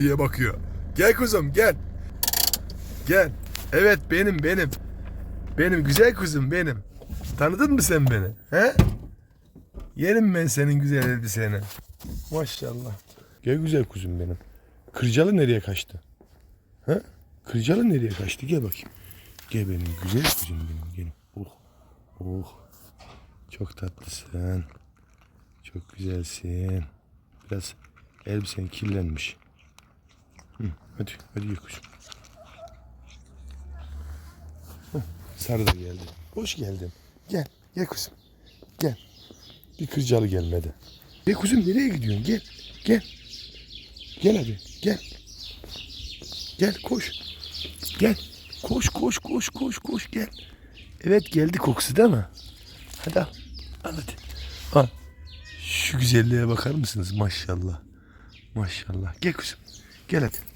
diye bakıyor. Gel kuzum gel. Gel. Evet benim benim. Benim güzel kuzum benim. Tanıdın mı sen beni? He? Yerim ben senin güzel elbiseni. Maşallah. Gel güzel kuzum benim. Kırcalı nereye kaçtı? He? Kırcalı nereye kaçtı? Gel bakayım. Gel benim güzel kuzum benim. Gel. Oh. Oh. Çok tatlısın. Çok güzelsin. Biraz elbisen kirlenmiş. Hı, hadi, hadi ye kuzum. Hı, sarı da geldi. Hoş geldin. Gel, gel kuzum. Gel. Bir kırcalı gelmedi. Gel kuzum nereye gidiyorsun? Gel, gel. Gel hadi, gel. Gel koş. Gel. Koş, koş, koş, koş, koş gel. Evet geldi kokusu değil mi? Hadi al. Al hadi. Al. Şu güzelliğe bakar mısınız? Maşallah. Maşallah. Gel kuzum. Gel hadi.